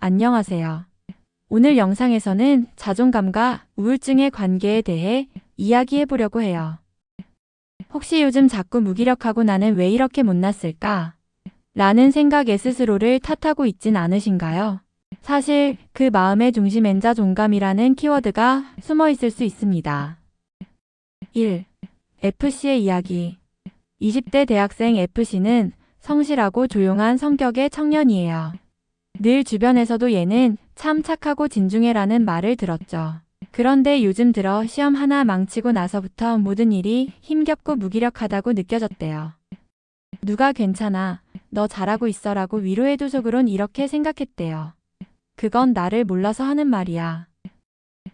안녕하세요. 오늘 영상에서는 자존감과 우울증의 관계에 대해 이야기해 보려고 해요. 혹시 요즘 자꾸 무기력하고 나는 왜 이렇게 못났을까? 라는 생각에 스스로를 탓하고 있진 않으신가요? 사실 그 마음의 중심엔 자존감이라는 키워드가 숨어 있을 수 있습니다. 1. FC의 이야기 20대 대학생 FC는 성실하고 조용한 성격의 청년이에요. 늘 주변에서도 얘는 참 착하고 진중해라는 말을 들었죠. 그런데 요즘 들어 시험 하나 망치고 나서부터 모든 일이 힘겹고 무기력하다고 느껴졌대요. 누가 괜찮아, 너 잘하고 있어 라고 위로해도 속으론 이렇게 생각했대요. 그건 나를 몰라서 하는 말이야.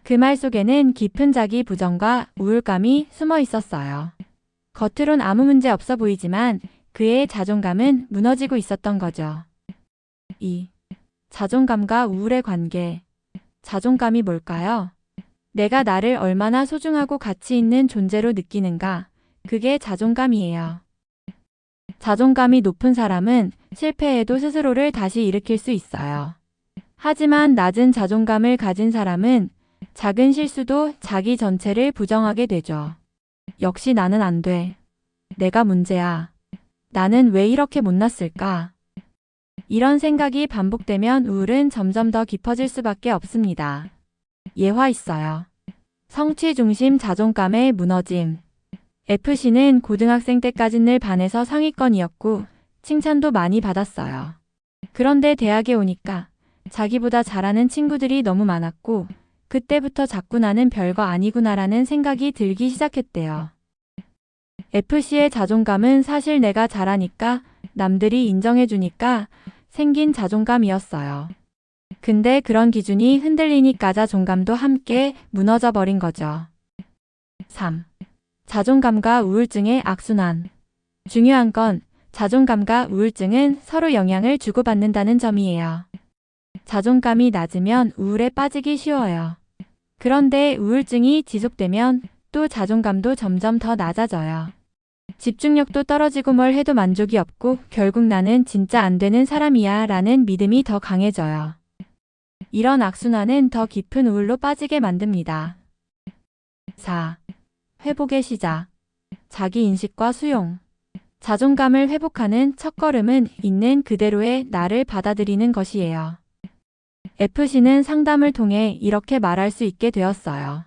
그 말 속에는 깊은 자기 부정과 우울감이 숨어 있었어요. 겉으론 아무 문제 없어 보이지만 그의 자존감은 무너지고 있었던 거죠. 2. 자존감과 우울의 관계. 자존감이 뭘까요? 내가 나를 얼마나 소중하고 가치 있는 존재로 느끼는가. 그게 자존감이에요. 자존감이 높은 사람은 실패해도 스스로를 다시 일으킬 수 있어요. 하지만 낮은 자존감을 가진 사람은 작은 실수도 자기 전체를 부정하게 되죠. 역시 나는 안 돼. 내가 문제야. 나는 왜 이렇게 못났을까? 이런 생각이 반복되면 우울은 점점 더 깊어질 수밖에 없습니다. 예화 있어요. 성취 중심 자존감의 무너짐. FC는 고등학생 때까지 늘 반에서 상위권이었고 칭찬도 많이 받았어요. 그런데 대학에 오니까 자기보다 잘하는 친구들이 너무 많았고 그때부터 자꾸 나는 별거 아니구나라는 생각이 들기 시작했대요. FC의 자존감은 사실 내가 잘하니까 남들이 인정해주니까 생긴 자존감이었어요. 근데 그런 기준이 흔들리니까 자존감도 함께 무너져 버린 거죠. 3. 자존감과 우울증의 악순환. 중요한 건 자존감과 우울증은 서로 영향을 주고받는다는 점이에요. 자존감이 낮으면 우울에 빠지기 쉬워요. 그런데 우울증이 지속되면 또 자존감도 점점 더 낮아져요. 집중력도 떨어지고 뭘 해도 만족이 없고 결국 나는 진짜 안 되는 사람이야 라는 믿음이 더 강해져요. 이런 악순환은 더 깊은 우울로 빠지게 만듭니다. 4. 회복의 시작. 자기 인식과 수용. 자존감을 회복하는 첫걸음은 있는 그대로의 나를 받아들이는 것이에요. FC는 상담을 통해 이렇게 말할 수 있게 되었어요.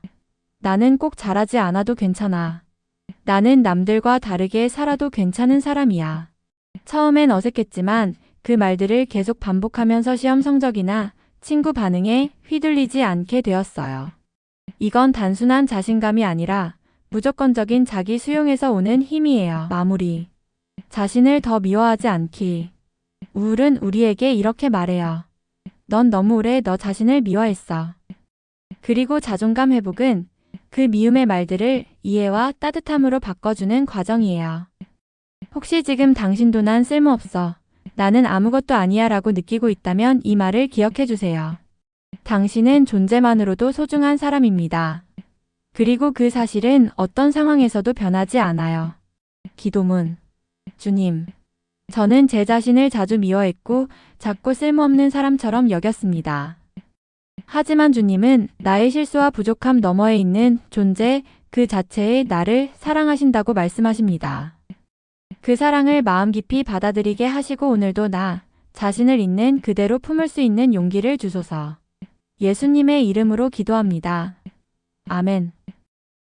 나는 꼭 잘하지 않아도 괜찮아. 나는 남들과 다르게 살아도 괜찮은 사람이야. 처음엔 어색했지만 그 말들을 계속 반복하면서 시험 성적이나 친구 반응에 휘둘리지 않게 되었어요. 이건 단순한 자신감이 아니라 무조건적인 자기 수용에서 오는 힘이에요. 마무리. 자신을 더 미워하지 않기. 우울은 우리에게 이렇게 말해요. 넌 너무 오래 너 자신을 미워했어. 그리고 자존감 회복은 그 미움의 말들을 이해와 따뜻함으로 바꿔주는 과정이에요. 혹시 지금 당신도 난 쓸모없어. 나는 아무것도 아니야 라고 느끼고 있다면 이 말을 기억해 주세요. 당신은 존재만으로도 소중한 사람입니다. 그리고 그 사실은 어떤 상황에서도 변하지 않아요. 기도문. 주님. 저는 제 자신을 자주 미워했고 작고 쓸모없는 사람처럼 여겼습니다. 하지만 주님은 나의 실수와 부족함 너머에 있는 존재 그 자체의 나를 사랑하신다고 말씀하십니다. 그 사랑을 마음 깊이 받아들이게 하시고 오늘도 나 자신을 있는 그대로 품을 수 있는 용기를 주소서. 예수님의 이름으로 기도합니다. 아멘.